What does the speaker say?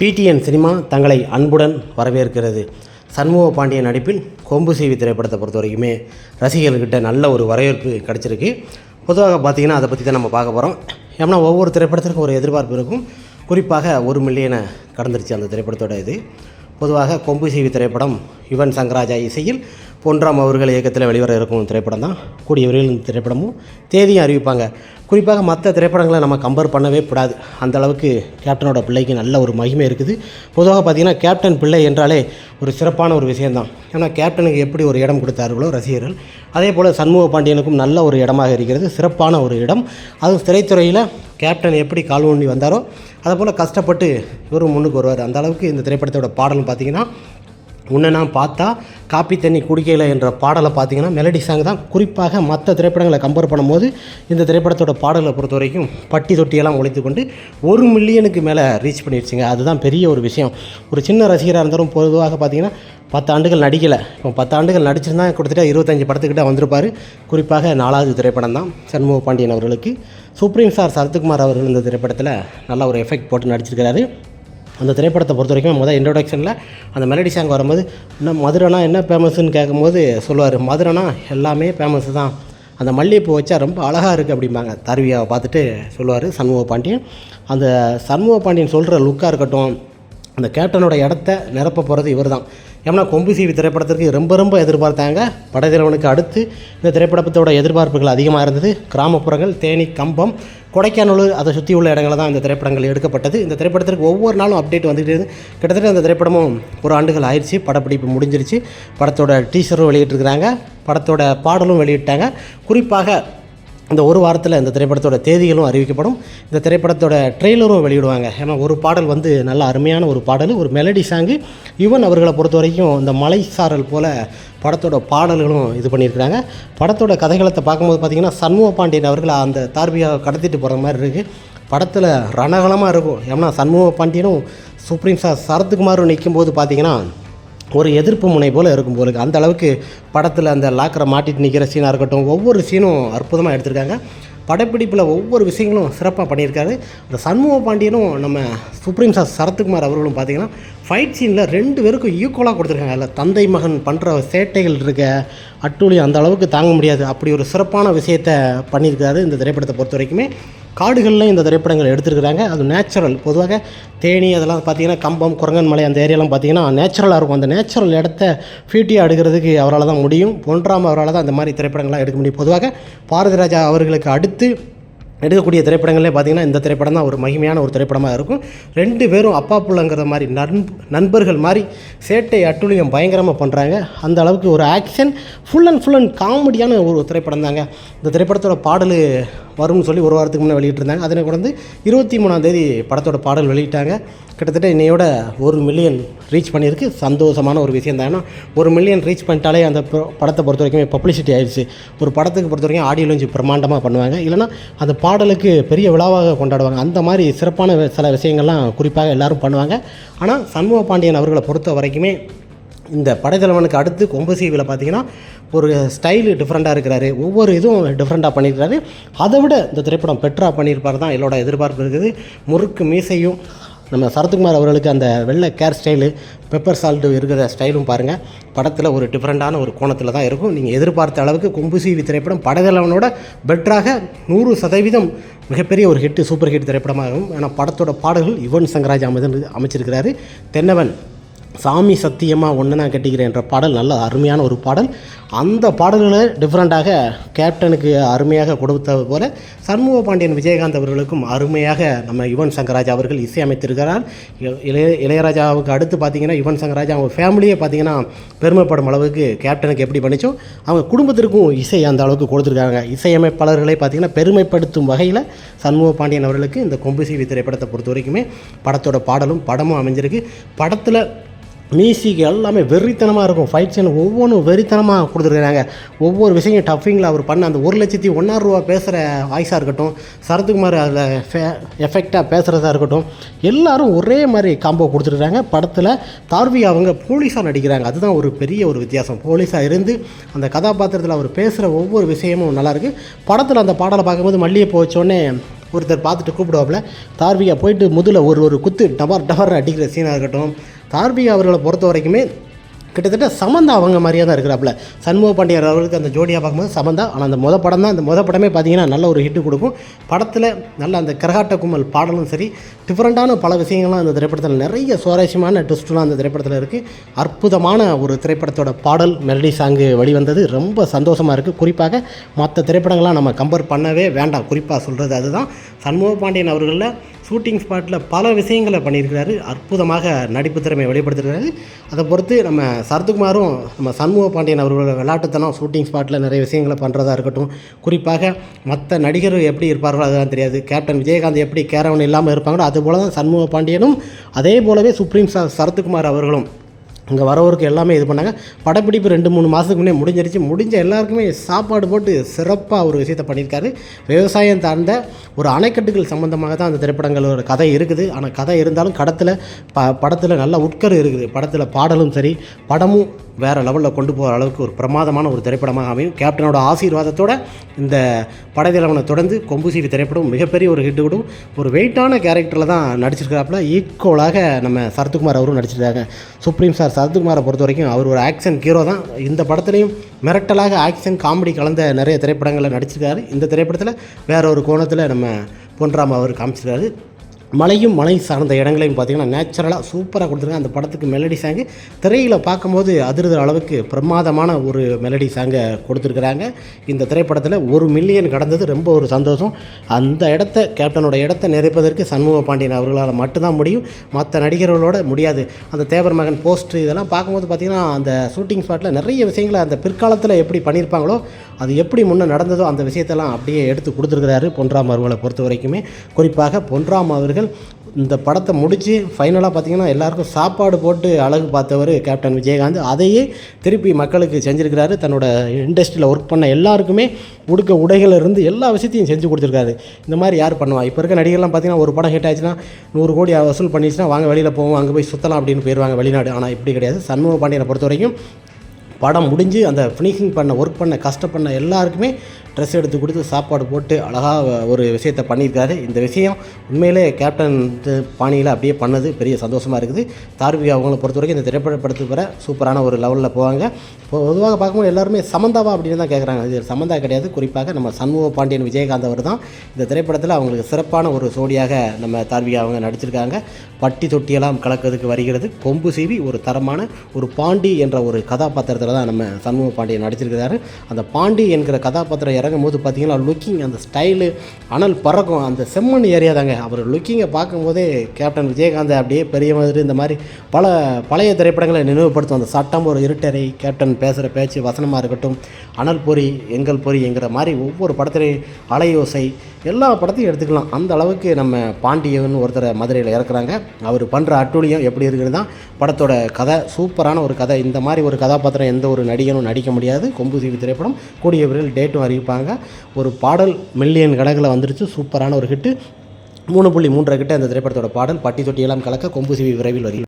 PTN cinema தங்களை அன்புடன் வரவேற்கிறது. சண்முக பாண்டியன் நடிப்பில் கொம்பு சீவி திரைப்படத்தை பொறுத்த வரைக்குமே ரசிகர்கள்கிட்ட நல்ல ஒரு வரவேற்பு கிடச்சிருக்கு. பொதுவாக பார்த்தீங்கன்னா அதை பற்றி தான் நம்ம பார்க்க போகிறோம் ஏன்னா ஒவ்வொரு திரைப்படத்திற்கும் ஒரு எதிர்பார்ப்பு இருக்கும். குறிப்பாக ஒரு மில்லியனை கடந்துருச்சு அந்த திரைப்படத்தோட இது. பொதுவாக கொம்பு சீவி திரைப்படம் யுவன் சங்கராஜா இசையில் பொன்றாம் அவர்கள் இயக்கத்தில் வெளிவர இருக்கும் திரைப்படம் தான். கூடிய விரைவில் இந்த திரைப்படமும் தேதியும் அறிவிப்பாங்க. குறிப்பாக மற்ற திரைப்படங்களை நம்ம கம்பேர் பண்ணவே கூடாது. அந்தளவுக்கு கேப்டனோட பிள்ளைக்கு நல்ல ஒரு மகிமை இருக்குது. பொதுவாக பார்த்திங்கன்னா கேப்டன் பிள்ளை என்றாலே ஒரு சிறப்பான ஒரு விஷயந்தான் ஏன்னா கேப்டனுக்கு எப்படி ஒரு இடம் கொடுத்தார்களோ ரசிகர்கள் அதே போல் சண்முக பாண்டியனுக்கும் நல்ல ஒரு இடமாக இருக்கிறது. சிறப்பான ஒரு இடம். அதுவும் திரைத்துறையில் கேப்டன் எப்படி கால் ஊண்டி வந்தாரோ அதை போல் கஷ்டப்பட்டு இவரும் முன்னுக்கு வருவார். அந்த அளவுக்கு இந்த திரைப்படத்தோட பாடல் பார்த்திங்கன்னா உன்னை நான் பார்த்தா காப்பி தண்ணி குடிக்கல என்ற பாடலை பார்த்தீங்கன்னா மெலடி சாங் தான். குறிப்பாக மற்ற திரைப்படங்களை கம்பேர் பண்ணும்போது இந்த திரைப்படத்தோட பாடலை பொறுத்த வரைக்கும் பட்டி தொட்டியெல்லாம் ஒழித்து கொண்டு ஒரு மில்லியனுக்கு மேலே ரீச் பண்ணிடுச்சுங்க அதுதான் பெரிய ஒரு விஷயம். ஒரு சின்ன ரசிகராக இருந்தாலும் பொதுவாக பார்த்தீங்கன்னா பத்து ஆண்டுகள் நடிக்கலை. இப்போ பத்து ஆண்டுகள் நடிச்சிருந்தா கொடுத்துட்டா இருபத்தஞ்சி படத்துக்கிட்ட வந்திருப்பார். குறிப்பாக நாலாவது திரைப்படம் தான் சண்முக பாண்டியன் அவர்களுக்கு. சுப்ரீம் ஸ்டார் சரத்குமார் அவர்கள் இந்த திரைப்படத்தில் நல்ல ஒரு எஃபெக்ட் போட்டு நடிச்சிருக்கிறாரு. அந்த திரைப்படத்தை பொறுத்த வரைக்கும் முதல் இன்ட்ரோடக்ஷனில் அந்த மெலடி சாங் வரும்போது இன்னும் மதுரைனா என்ன ஃபேமஸ்ன்னு கேட்கும்போது சொல்லுவார் மதுரைனா எல்லாமே ஃபேமஸ் தான். அந்த மல்லிகைப்பூ வச்சா ரொம்ப அழகாக இருக்குது அப்படிம்பாங்க. தருவியாவை பார்த்துட்டு சொல்லுவார் சண்முக பாண்டியன். அந்த சண்முக பாண்டியன் சொல்கிற லுக்காக இருக்கட்டும் அந்த கேப்டனோட இடத்த நிரப்ப போகிறது இவர் தான் ஏன்னா கொம்பு சீவி திரைப்படத்திற்கு ரொம்ப ரொம்ப எதிர்பார்த்தாங்க. படைத்தலைவனுக்கு அடுத்து இந்த திரைப்படத்தோட எதிர்பார்ப்புகள் அதிகமாக இருந்தது. கிராமப்புறங்கள் தேனி கம்பம் கொடைக்கானல் அதை சுற்றி உள்ள இடங்களில் தான் இந்த திரைப்படங்கள் எடுக்கப்பட்டது. இந்த திரைப்படத்திற்கு ஒவ்வொரு நாளும் அப்டேட் வந்துகிட்டு இருந்து கிட்டத்தட்ட அந்த திரைப்படமும் ஒரு ஆண்டுகள் ஆயிடுச்சு. படப்பிடிப்பு முடிஞ்சிருச்சு. படத்தோட டீசரும் வெளியிட்டிருக்கிறாங்க. படத்தோட பாடலும் வெளியிட்டாங்க. குறிப்பாக இந்த ஒரு வாரத்தில் இந்த திரைப்படத்தோட தேதிகளும் அறிவிக்கப்படும். இந்த திரைப்படத்தோட ட்ரெய்லரும் வெளியிடுவாங்க. ஏன்னா ஒரு பாடல் வந்து நல்ல அருமையான ஒரு பாடல் ஒரு மெலடி சாங்கு யுவன் அவர்களை பொறுத்த வரைக்கும் இந்த மலை சாரல் போல் படத்தோட பாடல்களும் இது பண்ணியிருக்கிறாங்க. படத்தோட கதைகளத்தை பார்க்கும்போது பார்த்திங்கன்னா சண்முக பாண்டியன் அவர்கள் அந்த தார்பியாக கடத்திட்டு போகிற மாதிரி இருக்குது படத்தில் ரணகலமாக இருக்கும். ஏன்னா சண்முக பாண்டியனும் சுப்ரீம் சார் சரத்குமாரும் நிற்கும்போது பார்த்திங்கன்னா ஒரு எதிர்ப்பு முனை போல் இருக்கும் போலுக்கு அந்த அளவுக்கு படத்தில் அந்த லாக்கரை மாட்டிட்டு நிற்கிற சீனாக இருக்கட்டும் ஒவ்வொரு சீனும் அற்புதமாக எடுத்திருக்காங்க. படப்பிடிப்பில் ஒவ்வொரு விஷயங்களும் சிறப்பாக பண்ணியிருக்காரு. அந்த சண்முக பாண்டியனும் நம்ம சுப்ரீம் சார் சரத்குமார் அவர்களும் பார்த்தீங்கன்னா ஃபைட் சீனில் ரெண்டு பேருக்கும் ஈக்குவலாக கொடுத்துருக்காங்க. அதில் தந்தை மகன் பண்ணுற சேட்டைகள் இருக்க அட்டூழி அந்த அளவுக்கு தாங்க முடியாது. அப்படி ஒரு சிறப்பான விஷயத்தை பண்ணியிருக்காரு இந்த திரைப்படத்தை பொறுத்த வரைக்குமே. காடுகளில் இந்த திரைப்படங்கள் எடுத்துருக்குறாங்க. அது நேச்சுரல் பொதுவாக தேனி அதெல்லாம் பார்த்தீங்கன்னா கம்பம் குரங்கன் மலை அந்த ஏரியாலாம் பார்த்தீங்கன்னா நேச்சுரலாக இருக்கும். அந்த நேச்சுரல் இடத்த ஃபியூட்டியாக எடுக்கிறதுக்கு அவரால் தான் முடியும். பொன்ராம் அவரால் தான் அந்த மாதிரி திரைப்படங்கள்லாம் எடுக்க முடியும். பொதுவாக பாரதி ராஜா அவர்களுக்கு அடுத்து எடுக்கக்கூடிய திரைப்படங்களே பார்த்தீங்கன்னா இந்த திரைப்படம் தான் ஒரு மகிமையான ஒரு திரைப்படமாக இருக்கும். ரெண்டு பேரும் அப்பா புள்ளங்கிற மாதிரி நண்ப நண்பர்கள் மாதிரி சேட்டை அட்டுழியம் பயங்கரமாக பண்ணுறாங்க அந்த அளவுக்கு ஒரு action full and full and காமெடியான ஒரு திரைப்படம் தாங்க. இந்த திரைப்படத்தோட பாடல் வரும்னு சொல்லி ஒரு வாரத்துக்கு முன்னே வெளியிட்டிருந்தாங்க. அதனை கொண்டு இருபத்தி மூணாம் தேதி படத்தோட பாடல் வெளியிட்டாங்க. கிட்டத்தட்ட இன்னையோட ஒரு மில்லியன் ரீச் பண்ணியிருக்கு. சந்தோஷமான ஒரு விஷயம் தான். ஏன்னா ஒரு மில்லியன் ரீச் பண்ணிட்டாலே அந்த ப- படத்தை பொறுத்த வரைக்கும் பப்ளிசிட்டி ஆயிடுச்சு. ஒரு படத்துக்கு பொறுத்த வரைக்கும் ஆடியோ லான்ச் பிரம்மாண்டமாக பண்ணுவாங்க. இல்லைன்னா அந்த பாடலுக்கு பெரிய விழாவாக கொண்டாடுவாங்க. அந்த மாதிரி சிறப்பான சில விஷயங்கள்லாம் குறிப்பாக எல்லாரும் பண்ணுவாங்க. ஆனால் சண்முக பாண்டியன் அவர்களை பொறுத்த வரைக்குமே இந்த படைத்தலைவனுக்கு அடுத்து கொம்பு சீவில் பார்த்தீங்கன்னா ஒரு ஸ்டைலு டிஃப்ரெண்ட்டாக இருக்கிறாரு. ஒவ்வொரு இதுவும் டிஃப்ரெண்ட்டாக பண்ணியிருக்காரு அதை விட இந்த திரைப்படம் பெட்ரா பண்ணியிருப்பார் தான் என்னோட எதிர்பார்ப்பு இருக்குது. முறுக்கு மீசையும் நம்ம சரத்குமார் அவர்களுக்கு அந்த வெள்ளை கேர் ஸ்டைலு பெப்பர் சால்ட்டு இருக்கிற ஸ்டைலும் பாருங்கள் படத்தில் ஒரு டிஃப்ரெண்ட்டான ஒரு கோணத்தில் தான் இருக்கும். நீங்கள் எதிர்பார்த்த அளவுக்கு கொம்புசீவி திரைப்படம் படைத்தலைவனோட பெட்டராக நூறு சதவீதம் மிகப்பெரிய ஒரு ஹிட்டு சூப்பர் ஹிட் திரைப்படமாகும் ஏன்னா படத்தோட பாடல்கள் யுவன் சங்கராஜ் அமைதன் அமைச்சிருக்கிறாரு. தென்னவன் சாமி சத்தியமாக ஒன்று நான் கட்டிக்கிறேன் என்ற பாடல் நல்ல அருமையான ஒரு பாடல். அந்த பாடல்களை டிஃப்ரெண்ட்டாக கேப்டனுக்கு அருமையாக கொடுத்தது போல சண்முக பாண்டியன் விஜயகாந்த் அவர்களுக்கும் அருமையாக நம்ம யுவன் சங்கராஜா அவர்கள் இசையமைத்திருக்கிறார். இ- இளைய இளையராஜாவுக்கு அடுத்து பார்த்தீங்கன்னா யுவன் சங்கராஜா அவங்க ஃபேமிலியே பார்த்தீங்கன்னா பெருமைப்படும் அளவுக்கு கேப்டனுக்கு எப்படி பண்ணிச்சோ அவங்க குடும்பத்திற்கும் இசை அந்த அளவுக்கு கொடுத்துருக்காங்க. இசையமைப்பாளர்களை பார்த்தீங்கன்னா பெருமைப்படுத்தும் வகையில் சண்முக பாண்டியன் அவர்களுக்கு இந்த கொம்பு சீவி திரைப்படத்தை பொறுத்த வரைக்குமே படத்தோட பாடலும் படமும் அமைஞ்சிருக்கு. படத்தில் மியூசிக் எல்லாமே வெறித்தனமாக இருக்கும். ஃபைட் சீன் ஒவ்வொன்றும் வெறித்தனமாக கொடுத்துருக்காங்க ஒவ்வொரு விஷயம் டஃப்பிங்கில் அவர் பண்ண அந்த ஒரு லட்சத்தி ஒன்றாயிரம் ரூபா பேசுகிற வாய்ஸாக இருக்கட்டும் சரத்குமார் அதில் எஃபெக்டாக பேசுகிறதா இருக்கட்டும் எல்லோரும் ஒரே மாதிரி காம்போ கொடுத்துருக்காங்க படத்தில் தார்வி அவங்க போலீஸாக நடிக்கிறாங்க. அதுதான் ஒரு பெரிய ஒரு வித்தியாசம். போலீஸாக இருந்து அந்த கதாபாத்திரத்தில் அவர் பேசுகிற ஒவ்வொரு விஷயமும் நல்லாயிருக்கு படத்தில் அந்த பாடலை பார்க்கும்போது மல்லிகை போச்சோடனே ஒருத்தர் பார்த்துட்டு கூப்பிடுவாப்புல தார்வியா போயிட்டு முதல்ல ஒரு ஒரு குத்து டபார் டபார் அடிக்கிற சீனாக இருக்கட்டும் தார்விகா அவர்களை பொறுத்த வரைக்குமே கிட்டத்தட்ட சமந்தா அவங்க மாதிரியே தான் இருக்கிறாப்புல. சண்முக பாண்டியர் அவர்களுக்கு அந்த ஜோடியாக பார்க்கும்போது சமந்தா. ஆனால் அந்த முத படம் தான் அந்த முத படமே பார்த்தீங்கன்னா நல்ல ஒரு ஹிட்டு கொடுக்கும். படத்தில் நல்ல அந்த கரகாட்ட கும்மல் பாடலும் சரி டிஃப்ரெண்ட்டான பல விஷயங்கள்லாம் அந்த திரைப்படத்தில் நிறைய சுவாரஸ்யமான ட்விஸ்ட்லாம் அந்த திரைப்படத்தில் இருக்குது அற்புதமான ஒரு திரைப்படத்தோட பாடல் மெலடி சாங்கு வெளிவந்தது. ரொம்ப சந்தோஷமாக இருக்குது குறிப்பாக மற்ற திரைப்படங்கள்லாம் நம்ம கம்பேர் பண்ணவே வேண்டாம். குறிப்பாக சொல்கிறது அதுதான். சண்முக பாண்டியன் அவர்களில் ஷூட்டிங் ஸ்பாட்டில் பல விஷயங்களை பண்ணியிருக்கிறாரு. அற்புதமாக நடிப்பு திறமை வெளிப்படுத்திருக்கிறாரு அதை பொறுத்து நம்ம சரத்குமாரும் நம்ம சண்முக பாண்டியன் அவர்களோட விளையாட்டுத்தனம் ஷூட்டிங் ஸ்பாட்டில் நிறைய விஷயங்களை பண்ணுறதா இருக்கட்டும். குறிப்பாக மற்ற நடிகர்கள் எப்படி இருப்பார்களோ அதெல்லாம் தெரியாது. கேப்டன் விஜயகாந்த் எப்படி கேரவன் இல்லாமல் இருப்பாங்களோ அதுபோல தான் சண்முக பாண்டியனும் அதே போலவே சுப்ரீம் சார் சரத்குமார் அவர்களும் இங்கே வரவருக்கு எல்லாமே இது பண்ணாங்க. படப்பிடிப்பு ரெண்டு மூணு மாதத்துக்கு முன்னே முடிஞ்சிருச்சு. முடிஞ்ச எல்லாருக்குமே சாப்பாடு போட்டு சிறப்பாக ஒரு விஷயத்தை பண்ணியிருக்காரு. விவசாயம் சார்ந்த ஒரு அணைக்கட்டுகள் சம்மந்தமாக தான் அந்த திரைப்படங்களோட கதை இருக்குது. ஆனால் கதை இருந்தாலும் கடத்தில் ப படத்தில் நல்ல உட்கரு இருக்குது. படத்தில் பாடலும் சரி படமும் வேறு லெவலில் கொண்டு போகிற அளவுக்கு ஒரு பிரமாதமான ஒரு திரைப்படமாக அமையும். கேப்டனோட ஆசீர்வாதத்தோட இந்த படைத்தலைவனை தொடர்ந்து கொம்பு சீவி திரைப்படம் மிகப்பெரிய ஒரு ஹிட் விடும். ஒரு வெயிட்டான கேரக்டரில் தான் நடிச்சிருக்கிறாப்புல ஈக்குவலாக நம்ம சரத்குமார் அவரும் நடிச்சிருக்காங்க. சுப்ரீம் சார் சரத்குமாரை பொறுத்த வரைக்கும் அவர் ஒரு ஆக்ஷன் ஹீரோ தான். இந்த படத்துலையும் மிரட்டலாக ஆக்ஷன் காமெடி கலந்த நிறைய திரைப்படங்களில் நடிச்சிருக்காரு. இந்த திரைப்படத்தில் வேற ஒரு கோணத்தில் நம்ம பொன்ராம் அவர் காமிச்சிருக்காரு. மலையும் மலை சார்ந்த இடங்களையும் பார்த்தீங்கன்னா நேச்சுரலாக சூப்பராக கொடுத்துருக்காங்க. அந்த படத்துக்கு மெலடி சாங்கு திரையில் பார்க்கும்போது அதிர்தல் அளவுக்கு பிரமாதமான ஒரு மெலடி சாங்கை கொடுத்துருக்குறாங்க. இந்த திரைப்படத்தில் ஒரு மில்லியன் கடந்தது. ரொம்ப ஒரு சந்தோஷம். அந்த இடத்த கேப்டனோட இடத்த நிறைப்பதற்கு சண்முக பாண்டியன் அவர்களால் மட்டும்தான் முடியும். மற்ற நடிகர்களோட முடியாது. அந்த தேவர் மகன் போஸ்ட் இதெல்லாம் பார்க்கும்போது பார்த்திங்கன்னா அந்த ஷூட்டிங் ஸ்பாட்டில் நிறைய விஷயங்களை அந்த பிற்காலத்தில் எப்படி பண்ணியிருப்பாங்களோ அது எப்படி முன்னே நடந்ததோ அந்த விஷயத்தெல்லாம் அப்படியே எடுத்து கொடுத்துருக்கிறாரு பொன்ராம் அவர்களை பொறுத்த வரைக்குமே குறிப்பாக பொன்ராம் அவர்கள் இந்த படத்தை முடித்து ஃபைனலாக பார்த்தீங்கன்னா எல்லாருக்கும் சாப்பாடு போட்டு அழகு பார்த்தவர் கேப்டன் விஜயகாந்த். அதையே திருப்பி மக்களுக்கு செஞ்சுருக்கிறாரு. தன்னோட இண்டஸ்ட்ரியில் ஒர்க் பண்ண எல்லாருக்குமே உடுக்க உடைகள் இருந்து எல்லா விஷயத்தையும் செஞ்சு கொடுத்துருக்காரு. இந்த மாதிரி யார் பண்ணுவா? இப்போ இருக்க நடிகர்லாம் பார்த்தீங்கன்னா ஒரு படம் ஹிட் ஆச்சுன்னா நூறு கோடி வசூல் பண்ணிச்சுன்னா வாங்க வெளியில் போவோம் அங்கே போய் சுற்றலாம் அப்படின்னு போயிடுவாங்க வெளிநாடு. ஆனால் இப்படி கிடையாது. சண்முக பாண்டியனை பொறுத்த வரைக்கும் படம் முடிஞ்சு அந்த ஃபினிஷிங் பண்ண ஒர்க் பண்ண கஷ்டப்பண்ண எல்லாருக்குமே ட்ரெஸ் எடுத்து கொடுத்து சாப்பாடு போட்டு அழகாக ஒரு விஷயத்தை பண்ணியிருக்காரு. இந்த விஷயம் உண்மையிலே கேப்டன் பாணியில் அப்படியே பண்ணது பெரிய சந்தோஷமாக இருக்குது. தார்விகா அவங்கள பொறுத்த வரைக்கும் இந்த திரைப்பட படத்துக்கு வர சூப்பரான ஒரு லெவலில் போவாங்க. பொதுவாக பார்க்கும்போது எல்லாருமே சமந்தாவா அப்படின்னு தான் கேட்குறாங்க இது சமந்தா கிடையாது. குறிப்பாக நம்ம சண்முக பாண்டியன் விஜயகாந்த் அவர் தான் இந்த திரைப்படத்தில் அவங்களுக்கு சிறப்பான ஒரு சோடியாக நம்ம தார்விகா அவங்க நடிச்சிருக்காங்க. பட்டி தொட்டியெல்லாம் கலக்கிறதுக்கு வருகிறது. கொம்பு சீவி ஒரு தரமான ஒரு பாண்டி என்ற ஒரு கதாபாத்திரத்தை கதாபாத்திரத்தில் தான் நம்ம சண்முக பாண்டியன் நடிச்சிருக்கிறாரு. அந்த பாண்டி என்கிற கதாபாத்திரம் இறங்கும் போது பார்த்தீங்கன்னா லுக்கிங் அந்த ஸ்டைலு அனல் பறக்கும் அந்த செம்மண் ஏரியா தாங்க. அவர் லுக்கிங்கை பார்க்கும்போதே கேப்டன் விஜயகாந்த் அப்படியே பெரிய மாதிரி இந்த மாதிரி பல பழைய திரைப்படங்களை நினைவுபடுத்தும். அந்த சட்டம் ஒரு இருட்டறை கேப்டன் பேசுகிற பேச்சு வசனமாக இருக்கட்டும் அனல் பொறி எங்கள் பொறி என்கிற மாதிரி ஒவ்வொரு படத்திலையும் அலையோசை எல்லா படத்தையும் எடுத்துக்கலாம். அந்த அளவுக்கு நம்ம பாண்டியன் ஒருத்தரை மதுரையில் இறக்குறாங்க. அவர் பண்ணுற அட்டூழியம் எப்படி இருக்குன்னு தான் படத்தோட கதை சூப்பரான ஒரு கதை. இந்த மாதிரி ஒரு கதாபாத்திரம் எந்த ஒரு நடிகனும் நடிக்க முடியாது. கொம்பு சீவி திரைப்படம் கூடிய விரைவில் டேட்டும் அறிவிப்பாங்க. ஒரு பாடல் மில்லியன் கணக்கில் வந்துருச்சு. சூப்பரான ஒரு ஹிட்டு மூணு புள்ளி மூன்றரை கிட்ட அந்த திரைப்படத்தோட பாடல். பட்டி தொட்டியெல்லாம் கலக்க கொம்பு சீவி விரைவில் வருகிறது.